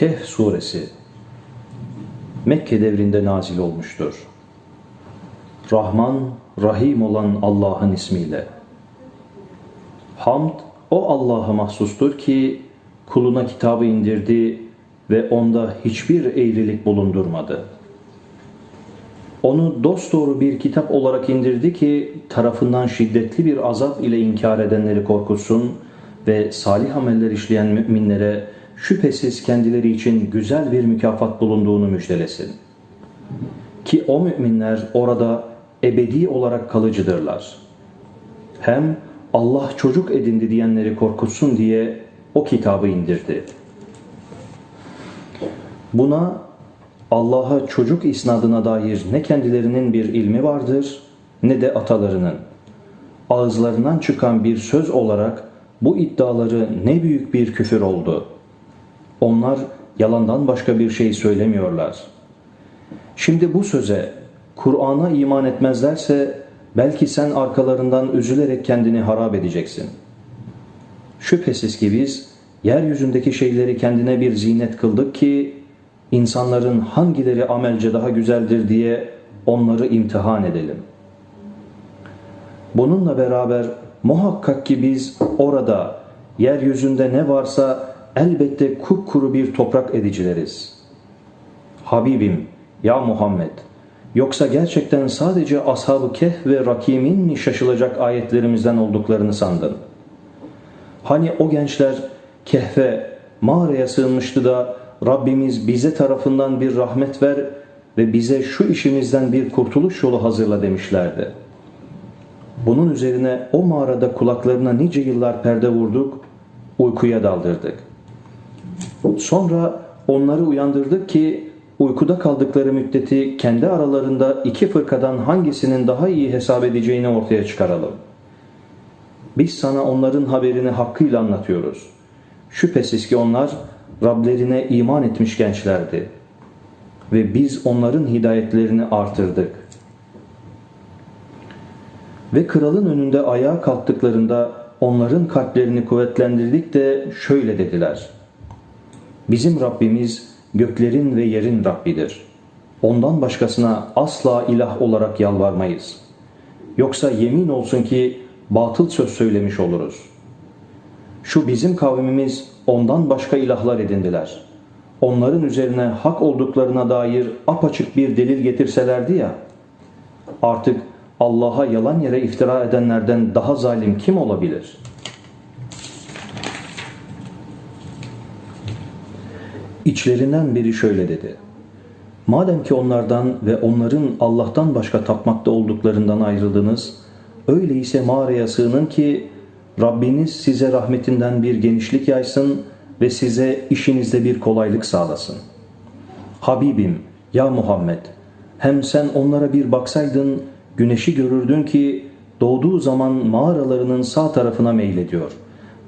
Kehf suresi Mekke devrinde nazil olmuştur. Rahman, Rahim olan Allah'ın ismiyle. Hamd o Allah'a mahsustur ki kuluna kitabı indirdi ve onda hiçbir eğrilik bulundurmadı. Onu dosdoğru bir kitap olarak indirdi ki tarafından şiddetli bir azap ile inkar edenleri korkutsun ve salih ameller işleyen müminlere şüphesiz kendileri için güzel bir mükafat bulunduğunu müjdelesin. Ki o müminler orada ebedi olarak kalıcıdırlar. Hem Allah çocuk edindi diyenleri korkutsun diye o kitabı indirdi. Buna Allah'a çocuk isnadına dair ne kendilerinin bir ilmi vardır ne de atalarının. Ağızlarından çıkan bir söz olarak bu iddiaları ne büyük bir küfür oldu. Onlar yalandan başka bir şey söylemiyorlar. Şimdi bu söze Kur'an'a iman etmezlerse belki sen arkalarından üzülerek kendini harap edeceksin. Şüphesiz ki biz yeryüzündeki şeyleri kendine bir zinet kıldık ki insanların hangileri amelce daha güzeldir diye onları imtihan edelim. Bununla beraber muhakkak ki biz orada yeryüzünde ne varsa elbette kupkuru bir toprak edicileriz. Habibim, ya Muhammed, yoksa gerçekten sadece Ashab-ı Kehf ve Rakim'in mi şaşılacak ayetlerimizden olduklarını sandın? Hani o gençler Kehf'e, mağaraya sığınmıştı da Rabbimiz bize tarafından bir rahmet ver ve bize şu işimizden bir kurtuluş yolu hazırla demişlerdi. Bunun üzerine o mağarada kulaklarına nice yıllar perde vurduk, uykuya daldırdık. Sonra onları uyandırdık ki uykuda kaldıkları müddeti kendi aralarında iki fırkadan hangisinin daha iyi hesap edeceğini ortaya çıkaralım. Biz sana onların haberini hakkıyla anlatıyoruz. Şüphesiz ki onlar Rablerine iman etmiş gençlerdi. Ve biz onların hidayetlerini artırdık. Ve kralın önünde ayağa kalktıklarında onların kalplerini kuvvetlendirdik de şöyle dediler. Bizim Rabbimiz göklerin ve yerin Rabbidir. Ondan başkasına asla ilah olarak yalvarmayız. Yoksa yemin olsun ki batıl söz söylemiş oluruz. Şu bizim kavmimiz ondan başka ilahlar edindiler. Onların üzerine hak olduklarına dair apaçık bir delil getirselerdi ya, artık Allah'a yalan yere iftira edenlerden daha zalim kim olabilir? İçlerinden biri şöyle dedi. Madem ki onlardan ve onların Allah'tan başka tapmakta olduklarından ayrıldınız, öyleyse mağaraya sığının ki Rabbiniz size rahmetinden bir genişlik yaysın ve size işinizde bir kolaylık sağlasın. Habibim, ya Muhammed, hem sen onlara bir baksaydın, güneşi görürdün ki doğduğu zaman mağaralarının sağ tarafına meylediyor.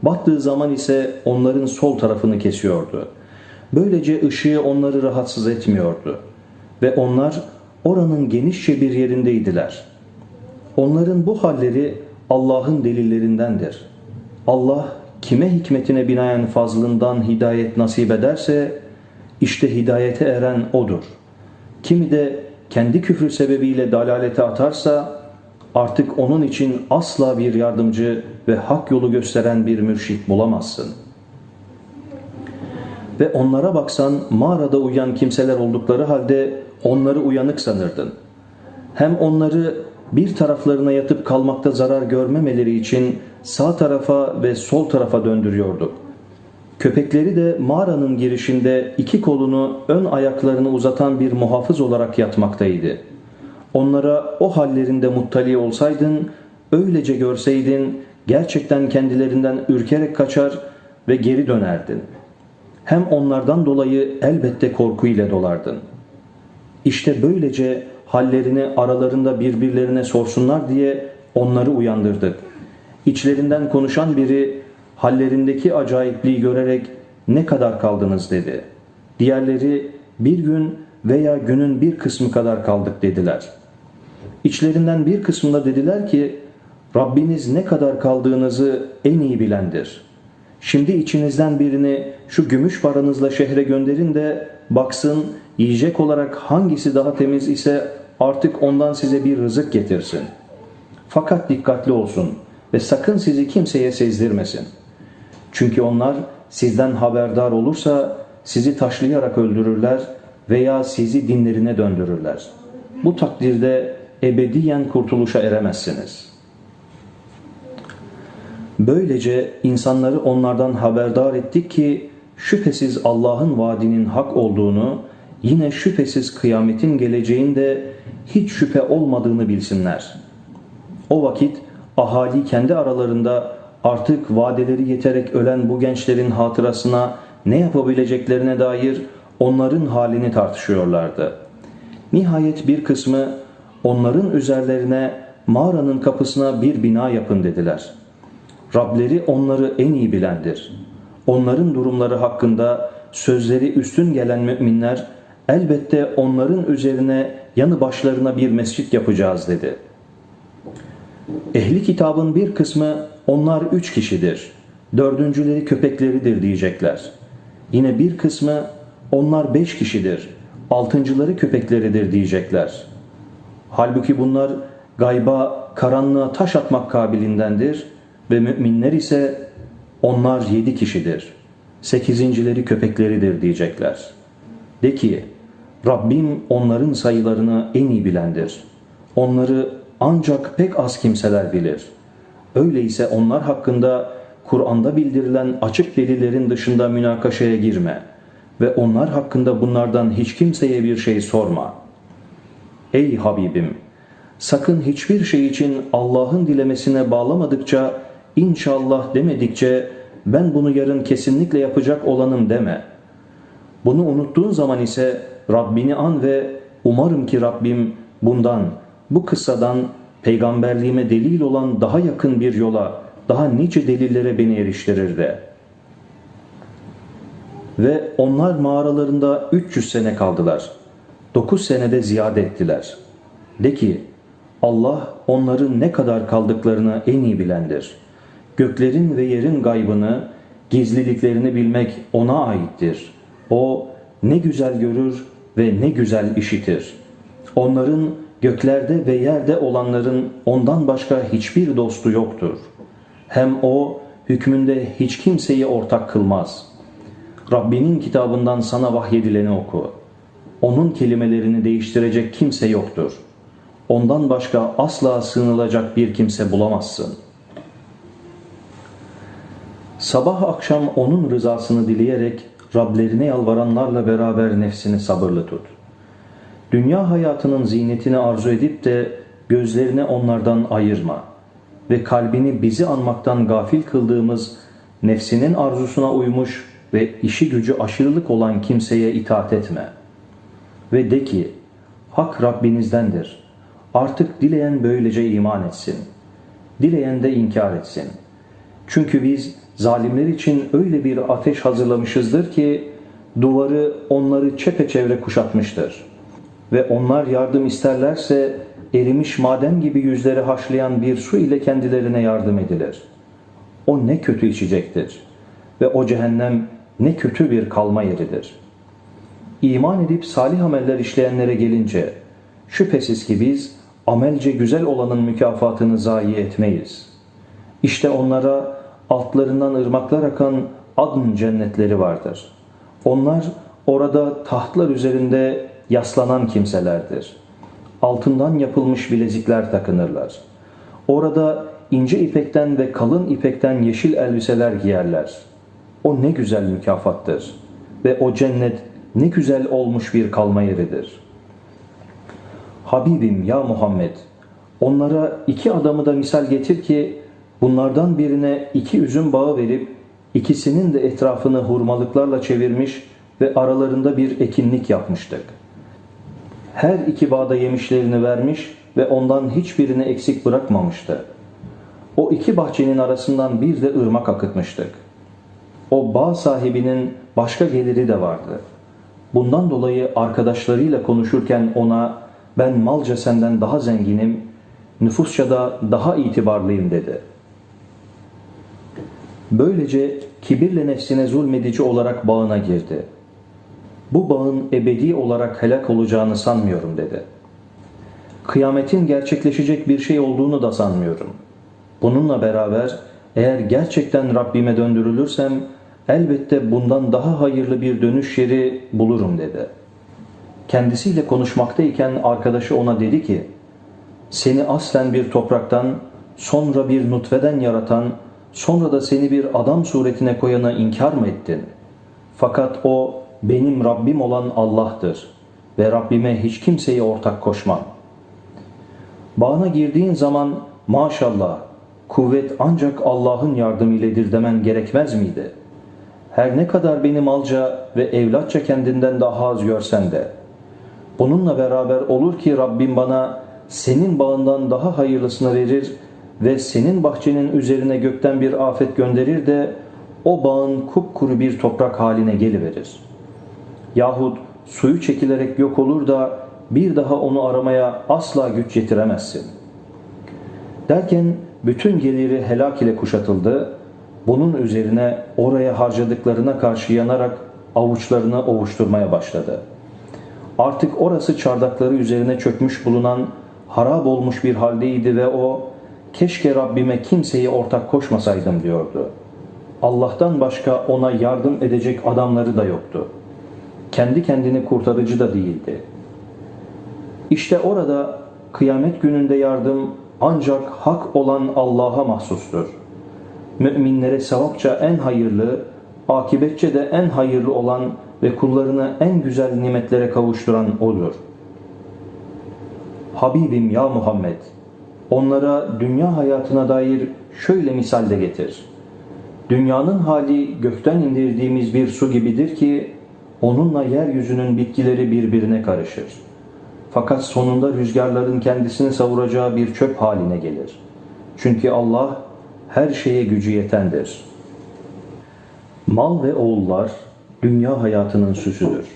Battığı zaman ise onların sol tarafını kesiyordu. Böylece ışığı onları rahatsız etmiyordu. Ve onlar oranın genişçe bir yerindeydiler. Onların bu halleri Allah'ın delillerindendir. Allah kime hikmetine binaen fazlından hidayet nasip ederse işte hidayete eren odur. Kimi de kendi küfür sebebiyle dalalete atarsa artık onun için asla bir yardımcı ve hak yolu gösteren bir mürşit bulamazsın. Ve onlara baksan mağarada uyan kimseler oldukları halde onları uyanık sanırdın. Hem onları bir taraflarına yatıp kalmakta zarar görmemeleri için sağ tarafa ve sol tarafa döndürüyorduk. Köpekleri de mağaranın girişinde iki kolunu ön ayaklarını uzatan bir muhafız olarak yatmaktaydı. Onlara o hallerinde muttali olsaydın, öylece görseydin, gerçekten kendilerinden ürkerek kaçar ve geri dönerdin. Hem onlardan dolayı elbette korku ile dolardın. İşte böylece hallerini aralarında birbirlerine sorsunlar diye onları uyandırdık. İçlerinden konuşan biri hallerindeki acayipliği görerek ne kadar kaldınız dedi. Diğerleri bir gün veya günün bir kısmı kadar kaldık dediler. İçlerinden bir kısmında dediler ki Rabbiniz ne kadar kaldığınızı en iyi bilendir. Şimdi içinizden birini şu gümüş paranızla şehre gönderin de baksın yiyecek olarak hangisi daha temiz ise artık ondan size bir rızık getirsin. Fakat dikkatli olsun ve sakın sizi kimseye sezdirmesin. Çünkü onlar sizden haberdar olursa sizi taşlayarak öldürürler veya sizi dinlerine döndürürler. Bu takdirde ebediyen kurtuluşa eremezsiniz. Böylece insanları onlardan haberdar ettik ki şüphesiz Allah'ın vaadinin hak olduğunu, yine şüphesiz kıyametin geleceğinde hiç şüphe olmadığını bilsinler. O vakit ahali kendi aralarında artık vadeleri yeterek ölen bu gençlerin hatırasına ne yapabileceklerine dair onların halini tartışıyorlardı. Nihayet bir kısmı onların üzerlerine mağaranın kapısına bir bina yapın dediler. Rableri onları en iyi bilendir. Onların durumları hakkında sözleri üstün gelen müminler elbette onların üzerine yanı başlarına bir mescit yapacağız dedi. Ehli kitabın bir kısmı onlar üç kişidir, dördüncüleri köpekleridir diyecekler. Yine bir kısmı onlar beş kişidir, altıncıları köpekleridir diyecekler. Halbuki bunlar gayba, karanlığa taş atmak kabilindendir ve müminler ise onlar yedi kişidir, sekizincileri köpekleridir diyecekler. De ki, Rabbim onların sayılarını en iyi bilendir. Onları ancak pek az kimseler bilir. Öyleyse onlar hakkında Kur'an'da bildirilen açık delillerin dışında münakaşaya girme ve onlar hakkında bunlardan hiç kimseye bir şey sorma. Ey Habibim! Sakın hiçbir şey için Allah'ın dilemesine bağlamadıkça, inşallah demedikçe, ben bunu yarın kesinlikle yapacak olanım deme. Bunu unuttuğun zaman ise Rabbini an ve umarım ki Rabbim bundan, bu kıssadan peygamberliğime delil olan daha yakın bir yola, daha nice delillere beni eriştirir de. Ve onlar mağaralarında 300 sene kaldılar. 9 senede ziyade ettiler. De ki, Allah onların ne kadar kaldıklarını en iyi bilendir. Göklerin ve yerin gaybını, gizliliklerini bilmek O'na aittir. O ne güzel görür ve ne güzel işitir. Onların göklerde ve yerde olanların ondan başka hiçbir dostu yoktur. Hem o hükmünde hiç kimseyi ortak kılmaz. Rabbinin kitabından sana vahyedileni oku. Onun kelimelerini değiştirecek kimse yoktur. Ondan başka asla sığınılacak bir kimse bulamazsın. Sabah akşam onun rızasını dileyerek Rablerine yalvaranlarla beraber nefsini sabırlı tut. Dünya hayatının zinetini arzu edip de gözlerini onlardan ayırma ve kalbini bizi anmaktan gafil kıldığımız nefsinin arzusuna uymuş ve işi gücü aşırılık olan kimseye itaat etme. Ve de ki, hak Rabbinizdendir. Artık dileyen böylece iman etsin. Dileyen de inkar etsin. Çünkü biz zalimler için öyle bir ateş hazırlamışızdır ki duvarı onları çepeçevre kuşatmıştır. Ve onlar yardım isterlerse erimiş maden gibi yüzleri haşlayan bir su ile kendilerine yardım edilir. O ne kötü içecektir ve o cehennem ne kötü bir kalma yeridir. İman edip salih ameller işleyenlere gelince şüphesiz ki biz amelce güzel olanın mükafatını zayi etmeyiz. İşte onlara altlarından ırmaklar akan adın cennetleri vardır. Onlar orada tahtlar üzerinde yaslanan kimselerdir. Altından yapılmış bilezikler takınırlar. Orada ince ipekten ve kalın ipekten yeşil elbiseler giyerler. O ne güzel mükafattır ve o cennet ne güzel olmuş bir kalma yeridir. Habibim ya Muhammed, onlara iki adamı da misal getir ki Bunlardan birine iki üzüm bağı verip ikisinin de etrafını hurmalıklarla çevirmiş ve aralarında bir ekinlik yapmıştık. Her iki bağda yemişlerini vermiş ve ondan hiçbirini eksik bırakmamıştı. O iki bahçenin arasından bir de ırmak akıtmıştık. O bağ sahibinin başka geliri de vardı. Bundan dolayı arkadaşlarıyla konuşurken ona ben malca senden daha zenginim, nüfusça da daha itibarlıyım dedi.'' Böylece kibirle nefsine zulmedici olarak bağına girdi. Bu bağın ebedi olarak helak olacağını sanmıyorum dedi. Kıyametin gerçekleşecek bir şey olduğunu da sanmıyorum. Bununla beraber eğer gerçekten Rabbime döndürülürsem elbette bundan daha hayırlı bir dönüş yeri bulurum dedi. Kendisiyle konuşmaktayken arkadaşı ona dedi ki, seni aslen bir topraktan, sonra bir nutfeden yaratan, sonra da seni bir adam suretine koyana inkar mı ettin? Fakat o benim Rabbim olan Allah'tır ve Rabbime hiç kimseyi ortak koşmam. Bağına girdiğin zaman maşallah kuvvet ancak Allah'ın yardımıyledir demen gerekmez miydi? Her ne kadar beni malca ve evlatça kendinden daha az görsen de, bununla beraber olur ki Rabbim bana senin bağından daha hayırlısını verir ve senin bahçenin üzerine gökten bir afet gönderir de o bağın kupkuru bir toprak haline geliverir. Yahut suyu çekilerek yok olur da bir daha onu aramaya asla güç yetiremezsin. Derken bütün geliri helak ile kuşatıldı. Bunun üzerine oraya harcadıklarına karşı yanarak avuçlarını ovuşturmaya başladı. Artık orası çardakları üzerine çökmüş bulunan harap olmuş bir haldeydi ve o keşke Rabbime kimseyi ortak koşmasaydım diyordu. Allah'tan başka ona yardım edecek adamları da yoktu. Kendi kendini kurtarıcı da değildi. İşte orada kıyamet gününde yardım ancak hak olan Allah'a mahsustur. Müminlere sevapça en hayırlı, akibetçe de en hayırlı olan ve kullarını en güzel nimetlere kavuşturan O'dur. Habibim ya Muhammed, onlara dünya hayatına dair şöyle misal de getir. Dünyanın hali gökten indirdiğimiz bir su gibidir ki, onunla yeryüzünün bitkileri birbirine karışır. Fakat sonunda rüzgarların kendisini savuracağı bir çöp haline gelir. Çünkü Allah her şeye gücü yetendir. Mal ve oğullar dünya hayatının süsüdür.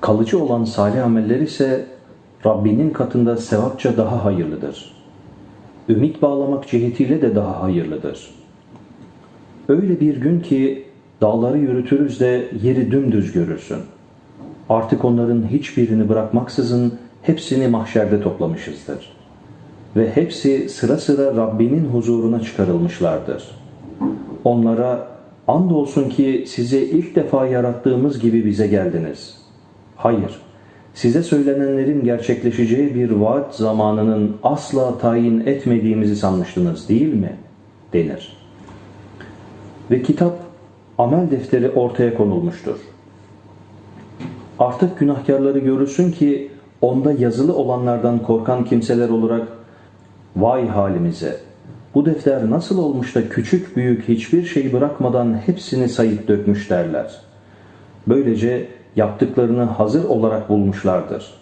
Kalıcı olan salih ameller ise Rabbinin katında sevapça daha hayırlıdır. Ümit bağlamak cihetiyle de daha hayırlıdır. Öyle bir gün ki dağları yürütürüz de yeri dümdüz görürsün. Artık onların hiçbirini bırakmaksızın hepsini mahşerde toplamışızdır. Ve hepsi sıra sıra Rabbinin huzuruna çıkarılmışlardır. Onlara andolsun ki sizi ilk defa yarattığımız gibi bize geldiniz. Hayır, size söylenenlerin gerçekleşeceği bir vaat zamanının asla tayin etmediğimizi sanmıştınız değil mi? denir. Ve kitap amel defteri ortaya konulmuştur. Artık günahkarları görürsün ki onda yazılı olanlardan korkan kimseler olarak vay halimize bu defter nasıl olmuş da küçük büyük hiçbir şey bırakmadan hepsini sayıp dökmüş derler. Böylece yaptıklarını hazır olarak bulmuşlardır.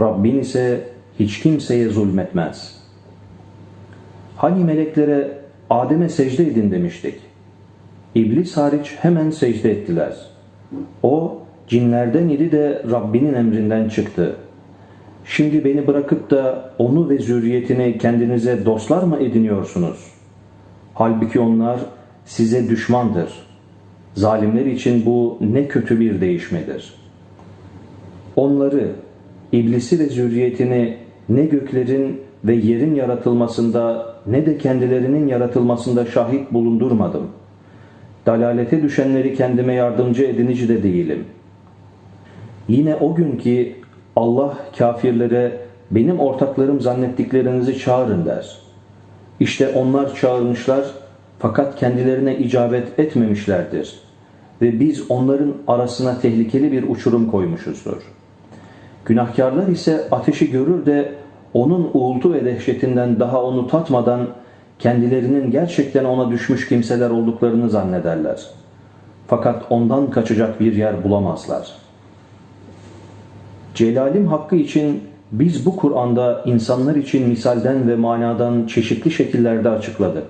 Rabbin ise hiç kimseye zulmetmez. Hani meleklere Adem'e secde edin demiştik. İblis hariç hemen secde ettiler. O cinlerden idi de Rabbinin emrinden çıktı. Şimdi beni bırakıp da onu ve zürriyetini kendinize dostlar mı ediniyorsunuz? Halbuki onlar size düşmandır. Zalimler için bu ne kötü bir değişmedir. Onları, iblisi ve zürriyetini ne göklerin ve yerin yaratılmasında ne de kendilerinin yaratılmasında şahit bulundurmadım. Dalalete düşenleri kendime yardımcı edinici de değilim. Yine o gün ki Allah kafirlere benim ortaklarım zannettiklerinizi çağırın der. İşte onlar çağırmışlar fakat kendilerine icabet etmemişlerdir. Ve biz onların arasına tehlikeli bir uçurum koymuşuzdur. Günahkarlar ise ateşi görür de onun uğultu ve dehşetinden daha onu tatmadan kendilerinin gerçekten ona düşmüş kimseler olduklarını zannederler. Fakat ondan kaçacak bir yer bulamazlar. Celalim hakkı için biz bu Kur'an'da insanlar için misalden ve manadan çeşitli şekillerde açıkladık.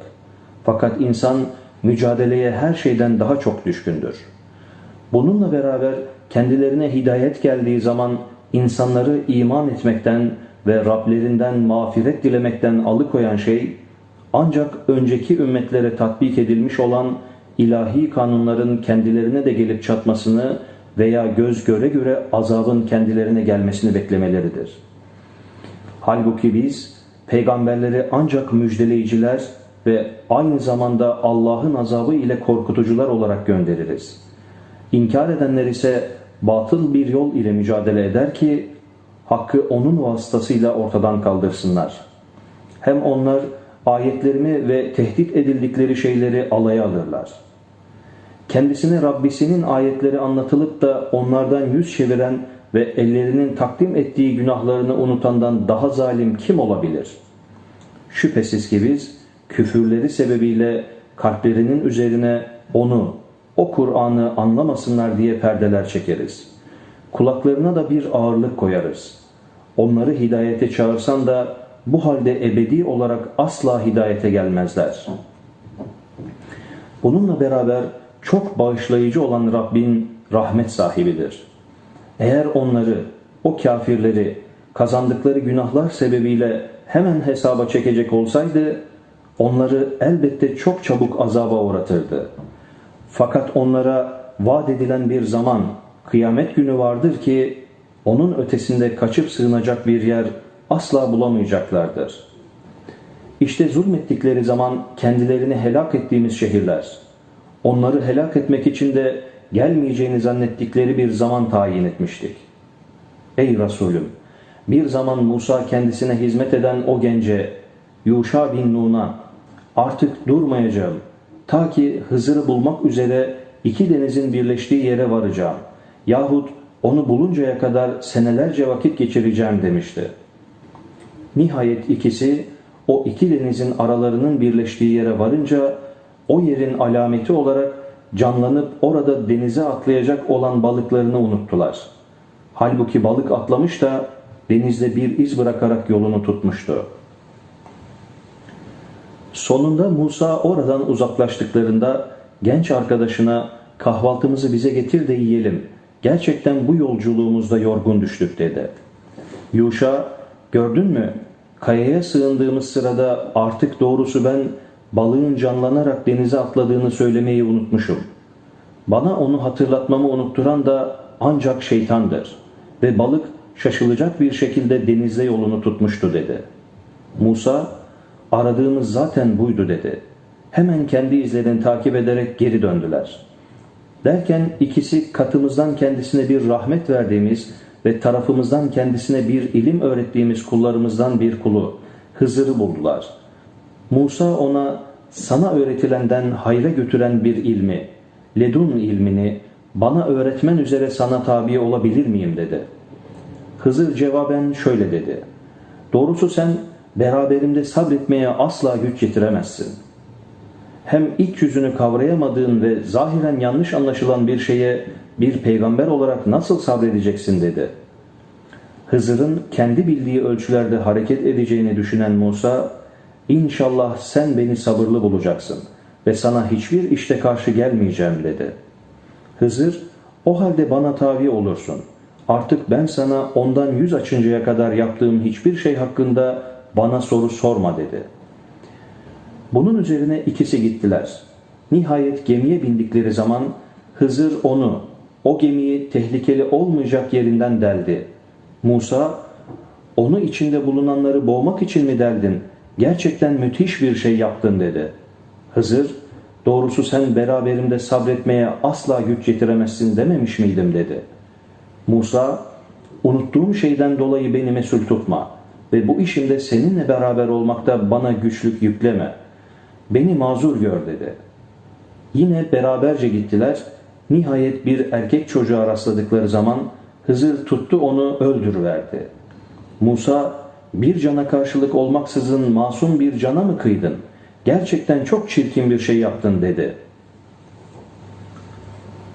Fakat insan mücadeleye her şeyden daha çok düşkündür. Bununla beraber kendilerine hidayet geldiği zaman insanları iman etmekten ve Rablerinden mağfiret dilemekten alıkoyan şey ancak önceki ümmetlere tatbik edilmiş olan ilahi kanunların kendilerine de gelip çatmasını veya göz göre göre azabın kendilerine gelmesini beklemeleridir. Halbuki biz peygamberleri ancak müjdeleyiciler ve aynı zamanda Allah'ın azabı ile korkutucular olarak göndeririz. İnkar edenler ise batıl bir yol ile mücadele eder ki hakkı onun vasıtasıyla ortadan kaldırsınlar. Hem onlar ayetlerimi ve tehdit edildikleri şeyleri alaya alırlar. Kendisine Rabbisinin ayetleri anlatılıp da onlardan yüz çeviren ve ellerinin takdim ettiği günahlarını unutandan daha zalim kim olabilir? Şüphesiz ki biz küfürleri sebebiyle kalplerinin üzerine onu, o Kur'an'ı anlamasınlar diye perdeler çekeriz. Kulaklarına da bir ağırlık koyarız. Onları hidayete çağırsan da bu halde ebedi olarak asla hidayete gelmezler. Bununla beraber çok bağışlayıcı olan Rabbin rahmet sahibidir. Eğer onları, o kafirleri kazandıkları günahlar sebebiyle hemen hesaba çekecek olsaydı, onları elbette çok çabuk azaba uğratırdı. Fakat onlara vaat edilen bir zaman, kıyamet günü vardır ki, onun ötesinde kaçıp sığınacak bir yer asla bulamayacaklardır. İşte zulmettikleri zaman kendilerini helak ettiğimiz şehirler, onları helak etmek için de gelmeyeceğini zannettikleri bir zaman tayin etmiştik. Ey Resulüm! Bir zaman Musa kendisine hizmet eden o gence, Yuşa bin Nun'a, artık durmayacağım, ta ki Hızır'ı bulmak üzere iki denizin birleştiği yere varacağım. Yahut onu buluncaya kadar senelerce vakit geçireceğim demişti. Nihayet ikisi o iki denizin aralarının birleştiği yere varınca o yerin alameti olarak canlanıp orada denize atlayacak olan balıklarını unuttular. Halbuki balık atlamış da denizde bir iz bırakarak yolunu tutmuştu. Sonunda Musa oradan uzaklaştıklarında genç arkadaşına kahvaltımızı bize getir de yiyelim. Gerçekten bu yolculuğumuzda yorgun düştük dedi. Yuşa gördün mü kayaya sığındığımız sırada artık doğrusu ben balığın canlanarak denize atladığını söylemeyi unutmuşum. Bana onu hatırlatmamı unutturan da ancak şeytandır. Ve balık şaşılacak bir şekilde denizde yolunu tutmuştu dedi. Musa, aradığımız zaten buydu dedi. Hemen kendi izlerini takip ederek geri döndüler. Derken ikisi katımızdan kendisine bir rahmet verdiğimiz ve tarafımızdan kendisine bir ilim öğrettiğimiz kullarımızdan bir kulu, Hızır'ı buldular. Musa ona sana öğretilenden hayra götüren bir ilmi, ledun ilmini bana öğretmen üzere sana tabi olabilir miyim dedi. Hızır cevaben şöyle dedi. Doğrusu sen beraberimde sabretmeye asla güç getiremezsin. Hem iç yüzünü kavrayamadığın ve zahiren yanlış anlaşılan bir şeye bir peygamber olarak nasıl sabredeceksin dedi. Hızır'ın kendi bildiği ölçülerde hareket edeceğini düşünen Musa, İnşallah sen beni sabırlı bulacaksın ve sana hiçbir işte karşı gelmeyeceğim dedi. Hızır, o halde bana tabi olursun. Artık ben sana ondan yüz açıncaya kadar yaptığım hiçbir şey hakkında bana soru sorma dedi. Bunun üzerine ikisi gittiler. Nihayet gemiye bindikleri zaman Hızır onu, o gemiyi tehlikeli olmayacak yerinden deldi. Musa, onu içinde bulunanları boğmak için mi deldin? Gerçekten müthiş bir şey yaptın dedi. Hızır, doğrusu sen beraberimde sabretmeye asla güç getiremezsin dememiş miydim dedi. Musa, unuttuğum şeyden dolayı beni mesul tutma ve bu işimde seninle beraber olmakta bana güçlük yükleme. Beni mazur gör dedi. Yine beraberce gittiler. Nihayet bir erkek çocuğa rastladıkları zaman Hızır tuttu onu öldürüverdi. Musa bir cana karşılık olmaksızın masum bir cana mı kıydın? Gerçekten çok çirkin bir şey yaptın dedi.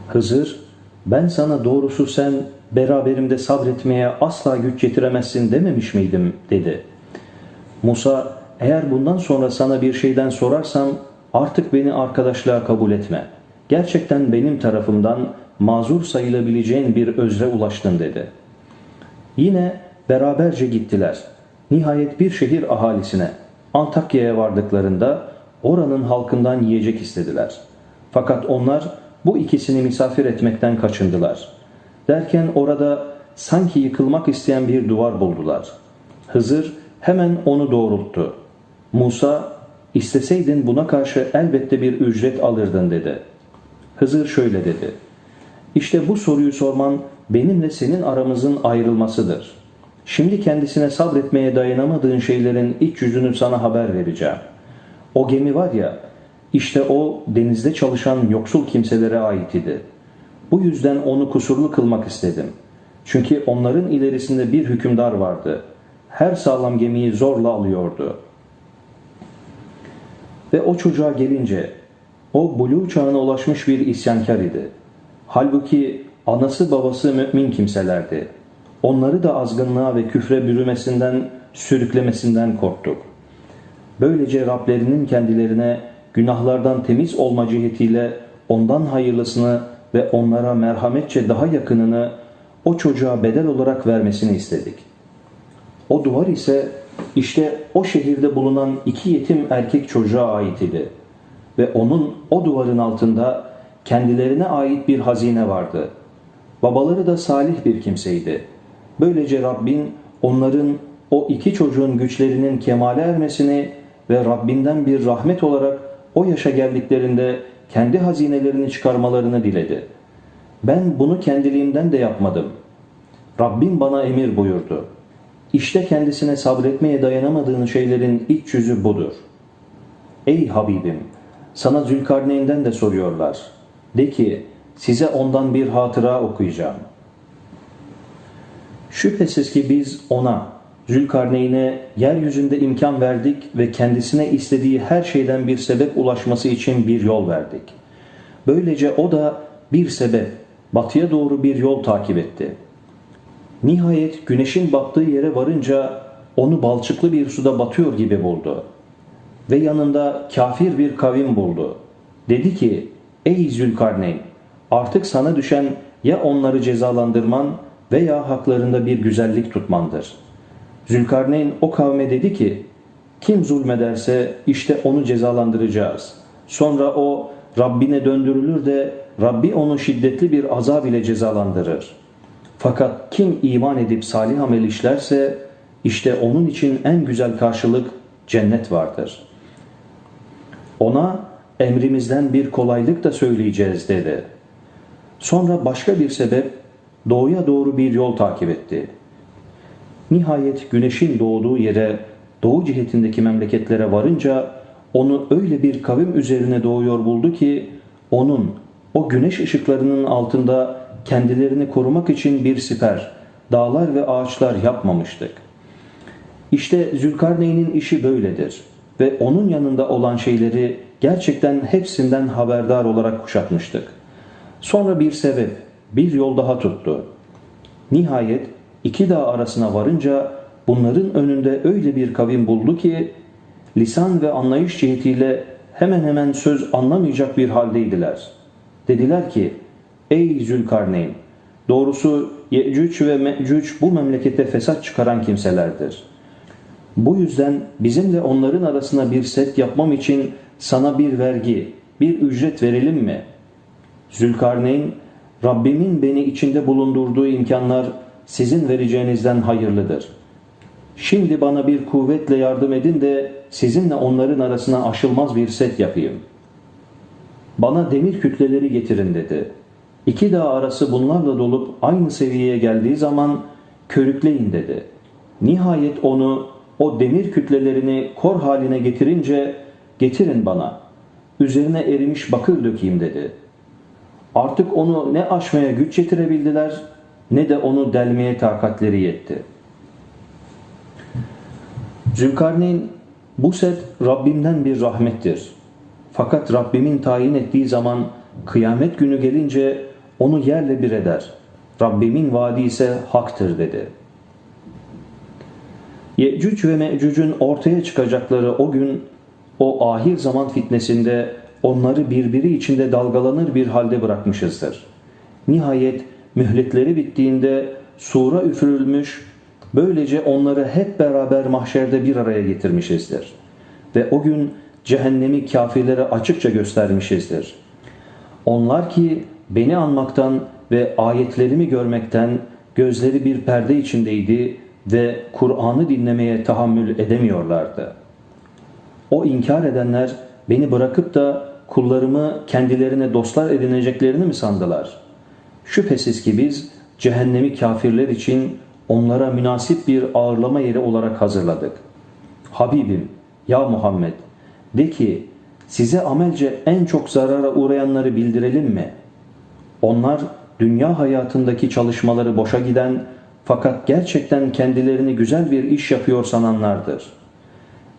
Hızır ben sana doğrusu sen beraberimde sabretmeye asla güç getiremezsin dememiş miydim dedi. Musa eğer bundan sonra sana bir şeyden sorarsam artık beni arkadaşlığa kabul etme. Gerçekten benim tarafımdan mazur sayılabileceğin bir özre ulaştın dedi. Yine beraberce gittiler. Nihayet bir şehir ahalisine Antakya'ya vardıklarında oranın halkından yiyecek istediler. Fakat onlar bu ikisini misafir etmekten kaçındılar. Derken orada sanki yıkılmak isteyen bir duvar buldular. Hızır hemen onu doğrulttu. Musa, isteseydin buna karşı elbette bir ücret alırdın dedi. Hızır şöyle dedi. İşte bu soruyu sorman benimle senin aramızın ayrılmasıdır. Şimdi kendisine sabretmeye dayanamadığın şeylerin iç yüzünü sana haber vereceğim. O gemi var ya, işte o denizde çalışan yoksul kimselere ait idi. Bu yüzden onu kusurlu kılmak istedim. Çünkü onların ilerisinde bir hükümdar vardı. Her sağlam gemiyi zorla alıyordu. Ve o çocuğa gelince, o buluğ çağına ulaşmış bir isyankar idi. Halbuki anası babası mümin kimselerdi. Onları da azgınlığa ve küfre bürümesinden, sürüklemesinden korktuk. Böylece Rablerinin kendilerine günahlardan temiz olma cihetiyle ondan hayırlısını ve onlara merhametçe daha yakınını o çocuğa bedel olarak vermesini istedik. O duvar ise işte o şehirde bulunan iki yetim erkek çocuğa ait idi. Ve onun o duvarın altında kendilerine ait bir hazine vardı. Babaları da salih bir kimseydi. Böylece Rabbin onların o iki çocuğun güçlerinin kemale ermesini ve Rabbinden bir rahmet olarak o yaşa geldiklerinde kendi hazinelerini çıkarmalarını diledi. Ben bunu kendiliğimden de yapmadım. Rabbim bana emir buyurdu. İşte kendisine sabretmeye dayanamadığın şeylerin iç yüzü budur. Ey Habibim! Sana Zülkarneyn'den de soruyorlar. De ki, size ondan bir hatıra okuyacağım. Şüphesiz ki biz ona, Zülkarneyn'e yeryüzünde imkan verdik ve kendisine istediği her şeyden bir sebep ulaşması için bir yol verdik. Böylece o da bir sebep, batıya doğru bir yol takip etti. Nihayet güneşin battığı yere varınca onu balçıklı bir suda batıyor gibi buldu. Ve yanında kafir bir kavim buldu. Dedi ki, ey Zülkarneyn, artık sana düşen ya onları cezalandırman veya haklarında bir güzellik tutmandır.'' Zülkarneyn o kavme dedi ki, kim zulmederse işte onu cezalandıracağız. Sonra o Rabbine döndürülür de Rabbi onu şiddetli bir azab ile cezalandırır. Fakat kim iman edip salih amel işlerse işte onun için en güzel karşılık cennet vardır. Ona emrimizden bir kolaylık da söyleyeceğiz dedi. Sonra başka bir sebep doğuya doğru bir yol takip etti. Nihayet güneşin doğduğu yere, doğu cihetindeki memleketlere varınca onu öyle bir kavim üzerine doğuyor buldu ki onun o güneş ışıklarının altında kendilerini korumak için bir siper, dağlar ve ağaçlar yapmamıştık. İşte Zülkarneyn'in işi böyledir ve onun yanında olan şeyleri gerçekten hepsinden haberdar olarak kuşatmıştık. Sonra bir sebep, bir yol daha tuttu. Nihayet iki dağ arasına varınca bunların önünde öyle bir kavim buldu ki lisan ve anlayış cihetiyle hemen hemen söz anlamayacak bir haldeydiler. Dediler ki ey Zülkarneyn doğrusu Yecüc ve Mecüc bu memlekette fesat çıkaran kimselerdir. Bu yüzden bizimle onların arasına bir set yapmam için sana bir vergi, bir ücret verelim mi? Zülkarneyn, Rabbimin beni içinde bulundurduğu imkanlar sizin vereceğinizden hayırlıdır. Şimdi bana bir kuvvetle yardım edin de sizinle onların arasına aşılmaz bir set yapayım. Bana demir kütleleri getirin dedi. İki dağ arası bunlarla dolup aynı seviyeye geldiği zaman körükleyin dedi. Nihayet onu o demir kütlelerini kor haline getirince getirin bana. Üzerine erimiş bakır dökeyim dedi. Artık onu ne aşmaya güç yetirebildiler ne de onu delmeye takatleri yetti. Zülkarneyn bu set Rabbimden bir rahmettir. Fakat Rabbimin tayin ettiği zaman kıyamet günü gelince onu yerle bir eder. Rabbimin vaadi ise haktır dedi. Yecüc ve Mecüc'ün ortaya çıkacakları o gün o ahir zaman fitnesinde onları birbiri içinde dalgalanır bir halde bırakmışızdır. Nihayet mühletleri bittiğinde sura üfürülmüş, böylece onları hep beraber mahşerde bir araya getirmişizdir. ve o gün cehennemi kafirlere açıkça göstermişizdir. Onlar ki beni anmaktan ve ayetlerimi görmekten gözleri bir perde içindeydi ve Kur'an'ı dinlemeye tahammül edemiyorlardı. O inkar edenler beni bırakıp da kullarımı kendilerine dostlar edineceklerini mi sandılar? Şüphesiz ki biz cehennemi kafirler için onlara münasip bir ağırlama yeri olarak hazırladık. Habibim, ya Muhammed, de ki size amelce en çok zarara uğrayanları bildirelim mi? Onlar dünya hayatındaki çalışmaları boşa giden fakat gerçekten kendilerini güzel bir iş yapıyor sananlardır.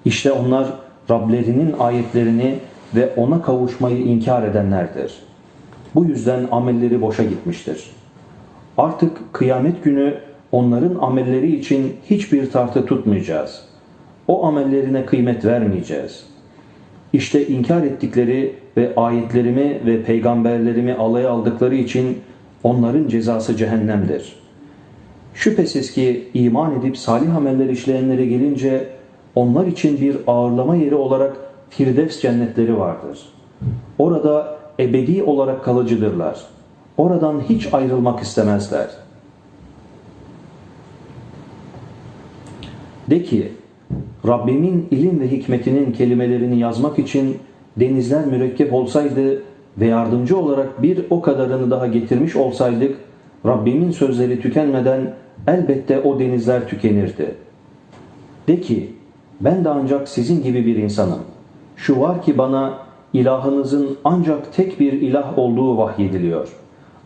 İşte onlar Rablerinin ayetlerini ve ona kavuşmayı inkar edenlerdir. Bu yüzden amelleri boşa gitmiştir. Artık kıyamet günü onların amelleri için hiçbir tartı tutmayacağız. O amellerine kıymet vermeyeceğiz. İşte inkar ettikleri ve ayetlerimi ve peygamberlerimi alaya aldıkları için onların cezası cehennemdir. Şüphesiz ki iman edip salih ameller işleyenlere gelince onlar için bir ağırlama yeri olarak Firdevs cennetleri vardır. Orada ebedi olarak kalıcıdırlar. Oradan hiç ayrılmak istemezler. De ki, Rabbimin ilim ve hikmetinin kelimelerini yazmak için denizler mürekkep olsaydı ve yardımcı olarak bir o kadarını daha getirmiş olsaydık, Rabbimin sözleri tükenmeden elbette o denizler tükenirdi. De ki, ben de ancak sizin gibi bir insanım. Şu var ki bana ilahınızın ancak tek bir ilah olduğu vahyediliyor.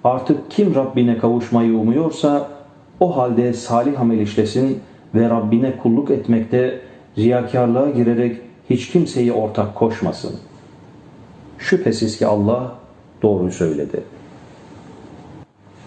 Artık kim Rabbine kavuşmayı umuyorsa o halde salih amel işlesin ve Rabbine kulluk etmekte riyakarlığa girerek hiç kimseyi ortak koşmasın. Şüphesiz ki Allah doğru söyledi.